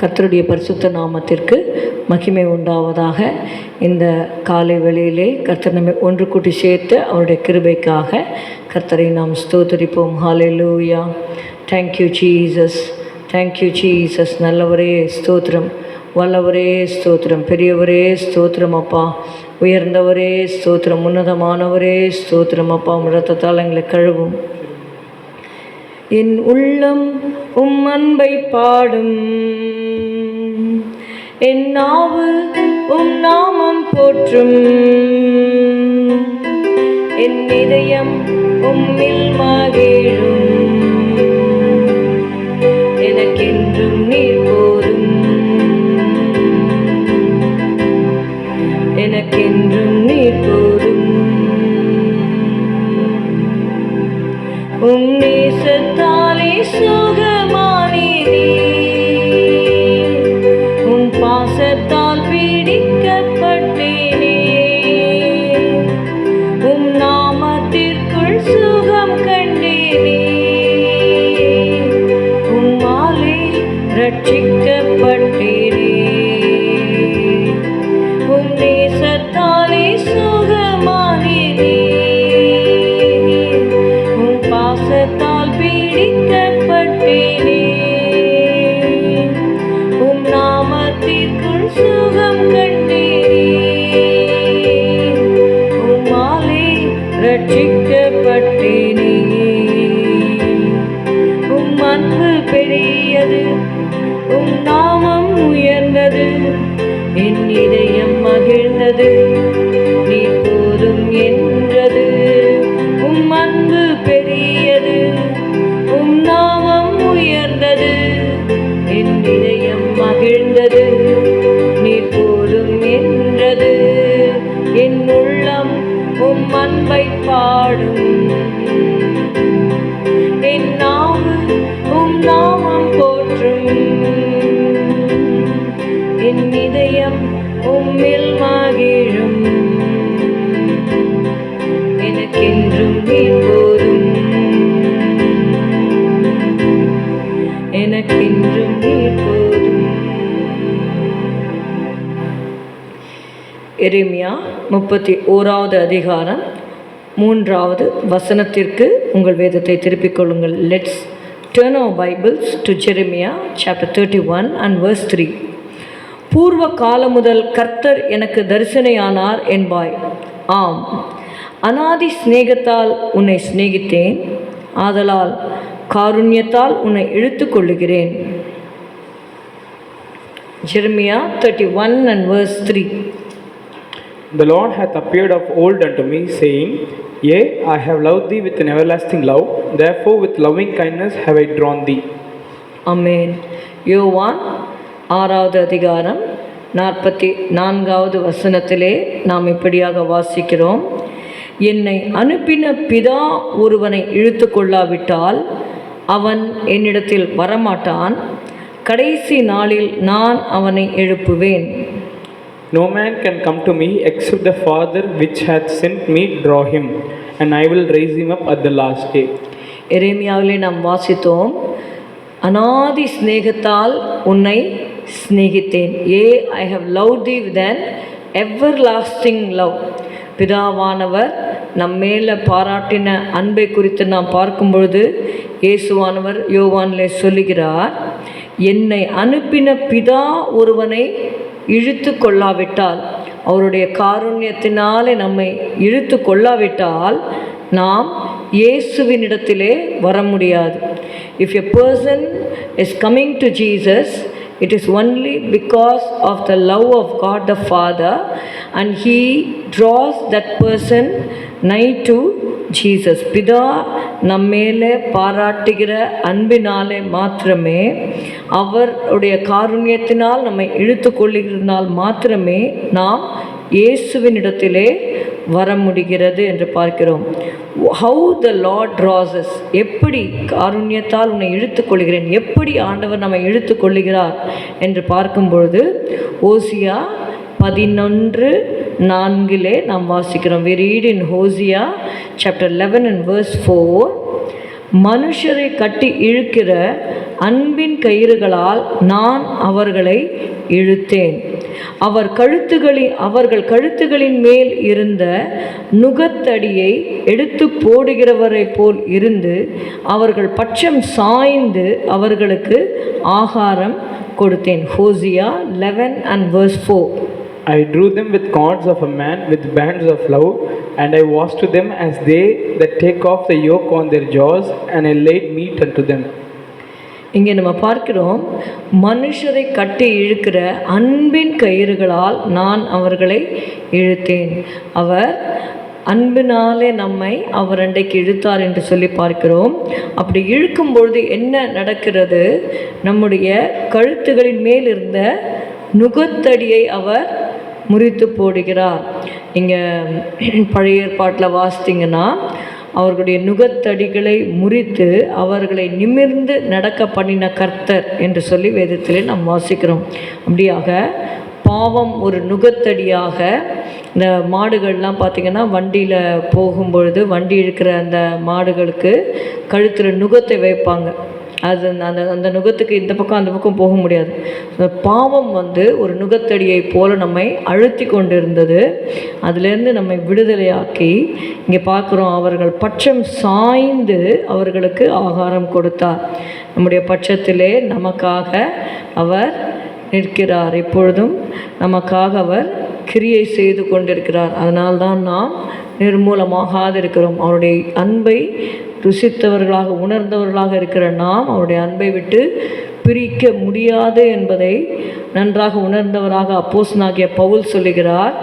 கர்த்தருடைய பரிசுத்த நாமத்திற்கு மகிமை உண்டாவதாக. இந்த காலை வேளையிலே கர்த்தர் நம்மை ஒன்று கூட்டி சேர்த்து அவருடைய கிருபைக்காக கர்த்தரை நாம் ஸ்தோத்தரிப்போம். ஹாலே லூயா தேங்க்யூ ஜீசஸ் தேங்க்யூ ஜீசஸ் நல்லவரே ஸ்தோத்திரம். வல்லவரே ஸ்தோத்திரம். பெரியவரே ஸ்தோத்திரம் அப்பா. உயர்ந்தவரே ஸ்தோத்திரம். உன்னதமானவரே ஸ்தோத்திரம் அப்பா. ரத்தத்தால் எங்களை கழுவும். என் உள்ளம் அன்பை பாடும். என் நாவு உம் நாமம் போற்றும். என் இதயம் உம்மில் மகிழும் எனக்கென்றும் நீர் போ மகிழ்ந்தது நீ போதும் என்றது. உம் அன்பு பெரியது. உம் நாமம் உயர்ந்தது. என் இதயம் மகிழ்ந்தது. நீ போதும் என்றது. என் உள்ளம் உம் அன்பை பாடும். எரிமியா முப்பத்தி ஓராவது அதிகாரம் மூன்றாவது வசனத்திற்கு உங்கள் வேதத்தை திருப்பிக் கொள்ளுங்கள். Let's turn our Bibles to Jeremiah chapter thirty one and verse three பூர்வ காலம் முதல் கர்த்தர் எனக்கு தரிசனையானார் என்பாய். ஆம் அனாதி சிநேகத்தால் உன்னை சிநேகித்தேன். ஆதலால் காருண்யத்தால் உன்னை இழுத்து கொள்ளுகிறேன். Jeremiah thirty one and verse three The Lord hath appeared of old unto me, saying, Yea, I have loved thee with an everlasting love, therefore with loving kindness have I drawn thee. Amen யோவான் ஆறாவது அதிகாரம் நாற்பத்தி நான்காவது வசனத்திலே நாம் இப்படியாக வாசிக்கிறோம் என்னை அனுப்பின பிதா ஒருவனை இழுத்து கொள்ளாவிட்டால் அவன் என்னிடத்தில் வரமாட்டான் கடைசி நாளில் நான் அவனை எழுப்புவேன் No man can come to me except the Father which hath sent me draw him, and I will raise him up at the last day. எரேமியாவிலே நாம் வாசித்தோம் அனாதி ஸ்நேகத்தால் உன்னை சிநேகித்தேன் yea I have love thee with an everlasting love பிதாவானவர் நம் மேலே பாராட்டின அன்பை குறித்து நாம் பார்க்கும் பொழுது இயேசுவானவர் யோவானிலே சொல்லுகிறார் என்னை அனுப்பின பிதா ஒருவனை இழுத்து கொள்ளாவிட்டால் அவருடைய காருண்யத்தினாலே நம்மை இழுத்து கொள்ளாவிட்டால் நாம் இயேசுவினிடத்திலே வர முடியாது if a person is coming to Jesus it is only because of the love of God the Father and he draws that person nigh to Jesus பிதா நம்மேலே பாராட்டுகிற அன்பினாலே மாத்திரமே அவருடைய காருண்யத்தினால் நம்மை இழுத்து கொள்ளுகிறதுனால் மாத்திரமே நாம் இயேசுவினிடத்திலே வர முடிகிறது என்று பார்க்கிறோம். ஹவு த லார்ட் ட்ராசஸ் எப்படி காருண்யத்தால் உன்னை இழுத்து கொள்கிறேன்? எப்படி ஆண்டவர் நம்மை இழுத்து கொள்ளுகிறார்? என்று பார்க்கும் பொழுது ஓசியா பதினொன்று நான்கிலே நாம் வாசிக்கிறோம். We read in Hosea chapter eleven and verse four மனுஷரை கட்டி இழுக்கிற அன்பின் கயிறுகளால் நான் அவர்களை இழுத்தேன். அவர் கழுத்துகளின் அவர்கள் கழுத்துகளின் மேல் இருந்த நுகத்தடியை எடுத்து போடுகிறவரை போல் இருந்து அவர்கள் பட்சம் சாய்ந்து அவர்களுக்கு ஆகாரம் கொடுத்தேன். Hosea eleven and verse four I drew them with cords of a man with bands of love, and I was to them as they that take off the yoke on their jaws, and I laid meat unto them. இங்கே நம்ம பார்க்கிறோம் மனுஷரை கட்டி இழுக்கிற அன்பின் கயிறுகளால் நான் அவர்களை இழுத்தேன். அவர் அன்பினாலே நம்மை அவர் அன்றைக்கு இழுத்தார் என்று சொல்லி பார்க்கிறோம். அப்படி இழுக்கும் பொழுது என்ன நடக்கிறது? நம்முடைய கழுத்துகளின் மேல் இருந்த நுகத்தடியை அவர் முறித்து போடுகிறார். நீங்கள் பழைய ஏற்பாட்டில் வாசித்தீங்கன்னா அவர்களுடைய நுகத்தடிகளை முறித்து அவர்களை நிமிர்ந்து நடக்க பண்ணின கர்த்தர் என்று சொல்லி வேதத்திலே நாம் வாசிக்கிறோம். அப்படியாக பாவம் ஒரு நுகத்தடியாக இந்த மாடுகள்லாம் பார்த்திங்கன்னா வண்டியில் போகும்பொழுது வண்டி இருக்கிற அந்த மாடுகளுக்கு கழுத்தில் நுகத்தை வைப்பாங்க. அது அந்த அந்த நுகத்துக்கு இந்த பக்கம் அந்த பக்கம் போக முடியாது. அந்த பாவம் வந்து ஒரு நுகத்தடியை போல நம்மை அழுத்தி கொண்டிருந்தது. அதுலேருந்து அதிலேருந்து நம்மை விடுதலையாக்கி இங்கே பார்க்குறோம் அவர்கள் பட்சம் சாய்ந்து அவர்களுக்கு ஆகாரம் கொடுத்தார். நம்முடைய பட்சத்திலே நமக்காக அவர் நிற்கிறார். எப்பொழுதும் நமக்காக அவர் கிரியை செய்து கொண்டிருக்கிறார். அதனால்தான் நாம் நிர்மூலமாகாது இருக்கிறோம் அவருடைய அன்பை ருசித்தவர்களாக உணர்ந்தவர்களாக இருக்கிற நாம் அவருடைய அன்பை விட்டு பிரிக்க முடியாது என்பதை நன்றாக உணர்ந்தவராக அப்போசனாகிய பவுல் சொல்லுகிறார்.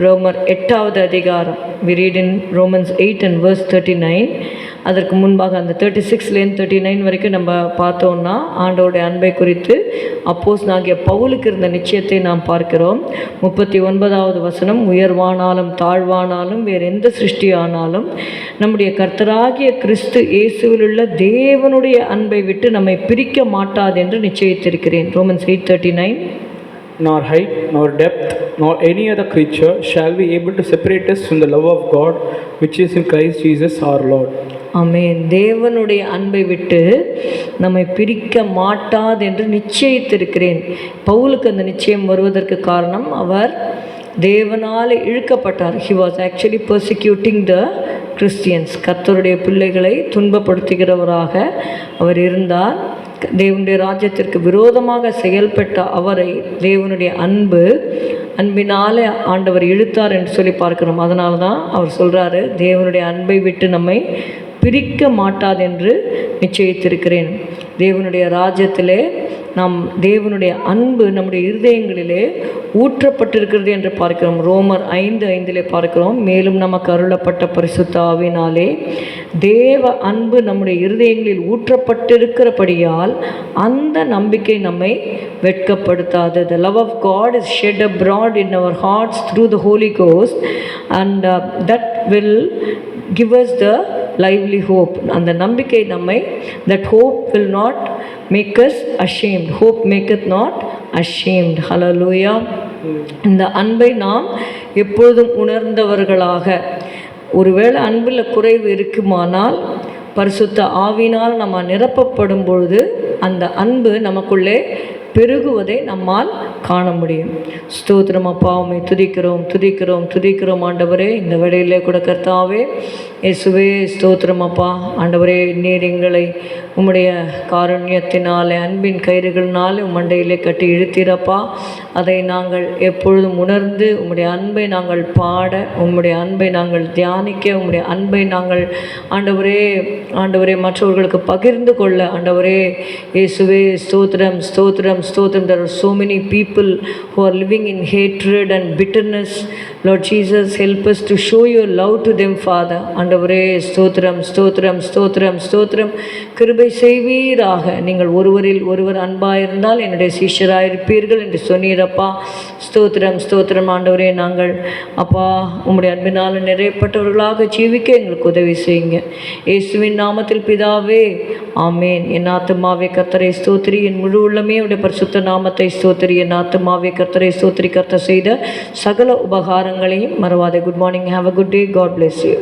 ரோமர் எட்டாவது அதிகாரம். We read in Romans eight and verse thirty nine அதற்கு முன்பாக அந்த தேர்ட்டி சிக்ஸ்லேருந்து தேர்ட்டி நைன் வரைக்கும் நம்ம பார்த்தோம்னா ஆண்டவருடைய அன்பை குறித்து அப்போஸ் நாகிய பவுலுக்கு இருந்த நிச்சயத்தை நாம் பார்க்கிறோம். முப்பத்தி ஒன்பதாவது வசனம் உயர்வானாலும் தாழ்வானாலும் வேறு எந்த சிருஷ்டியானாலும் நம்முடைய கர்த்தராகிய கிறிஸ்து இயேசுவிலுள்ள தேவனுடைய அன்பை விட்டு நம்மை பிரிக்க மாட்டாது என்று நிச்சயித்திருக்கிறேன். Romans eight thirty nine Nor height, nor depth, nor any other creature shall be able to separate us from the love of God which is in Christ Jesus our Lord. Amen தேவனுடைய அன்பை விட்டு நம்மை பிரிக்க மாட்டாது என்று நிச்சயித்திருக்கிறேன். பவுலுக்கு அந்த நிச்சயம் வருவதற்கு காரணம் அவர் தேவனால் இழுக்கப்பட்டார். He was actually persecuting the Christians கர்த்தருடைய பிள்ளைகளை துன்பப்படுத்துகிறவராக அவர் இருந்தார். தேவனுடைய ராஜ்யத்திற்கு விரோதமாக செயல்பட்ட அவரை தேவனுடைய அன்பு அன்பினாலே ஆண்டவர் இழுத்தார் என்று சொல்லி பார்க்கிறோம். அதனால தான் அவர் சொல்கிறாரு தேவனுடைய அன்பை விட்டு நம்மை பிரிக்க மாட்டாதென்று நிச்சயித்திருக்கிறேன். தேவனுடைய ராஜ்யத்திலே நாம் தேவனுடைய அன்பு நம்முடைய இருதயங்களிலே ஊற்றப்பட்டிருக்கிறது என்று பார்க்கிறோம். ரோமர் ஐந்து ஐந்திலே பார்க்கிறோம். மேலும் நமக்கு அருளப்பட்ட பரிசுத்த ஆவினாலே தேவ அன்பு நம்முடைய இருதயங்களில் ஊற்றப்பட்டிருக்கிறபடியால் அந்த நம்பிக்கை நம்மை வெட்கப்படுத்தாது. The love of God is shed abroad in in our hearts through the Ghost and that will give us the lively hope. அந்த நம்பிக்கை நம்மை that hope will not make us ashamed. Hope maketh not ashamed. Hallelujah. இந்த அன்பை நாம் எப்பொழுதும் உணர்ந்தவர்களாக. ஒருவேளை அன்பில் குறைவு இருக்குமானால் பரிசுத்த ஆவினால் நம்ம நிரப்பப்படும் பொழுது அந்த அன்பு நமக்குள்ளே பெருகுவதை நம்மால் காண முடியும். ஸ்தோத்திரம் அப்பாவுமே துதிக்கிறோம் துதிக்கிறோம் துதிக்கிறோம் ஆண்டவரே. இந்த வேளையிலே கூட கர்த்தாவே இயேசுவே ஸ்தோத்திரம் அப்பா. ஆண்டவரே நீர் எங்களை உம்முடைய காருண்யத்தினாலே அன்பின் கயிறுகளினாலே மண்டையிலே கட்டி இழுத்தீரப்பா அதை நாங்கள் எப்பொழுதும் உணர்ந்து உம்முடைய அன்பை நாங்கள் பாட உம்முடைய அன்பை நாங்கள் தியானிக்க உம்முடைய அன்பை நாங்கள் ஆண்டவரே ஆண்டவரே மற்றவர்களுக்கு பகிர்ந்து கொள்ள. ஆண்டவரே இயேசுவே ஸ்தோத்திரம் ஸ்தோத்திரம் ஸ்தோத்திரம். There are so people people who are living in hatred and bitterness. Lord jesus help us to show your love to them ஆண்டவரே ஸ்தோத்திரம் ஸ்தோத்திரம் ஸ்தோத்திரம் ஸ்தோத்திரம். கிருபை செய்வீராக. நீங்கள் ஒருவரில் ஒருவர் அன்பாயிருந்தால் என்னுடைய சீஷராயிருப்பீர்கள் என்று சொன்னீரப்பா ஸ்தோத்திரம் ஸ்தோத்திரம் ஆண்டவரே நாங்கள் அப்பா உம்முடைய அன்பினால் நிறையப்பட்டவர்களாக ஜீவிக்க எங்களுக்கு உதவி செய்யுங்க. இயேசுவின் நாமத்தில் பிதாவே ஆமேன். என் ஆத்துமாவே கத்தரை ஸ்தோத்திரி. என் முழு உள்ளமே உடைய பரிசுத்த நாமத்தை ஸ்தோத்திரி. என் ஆத்துமாவே கத்தரை ஸ்தோத்திரி. கர்த்த செய்த சகல உபகாரங்களையும் மறவாதே. Good morning have a good day God bless you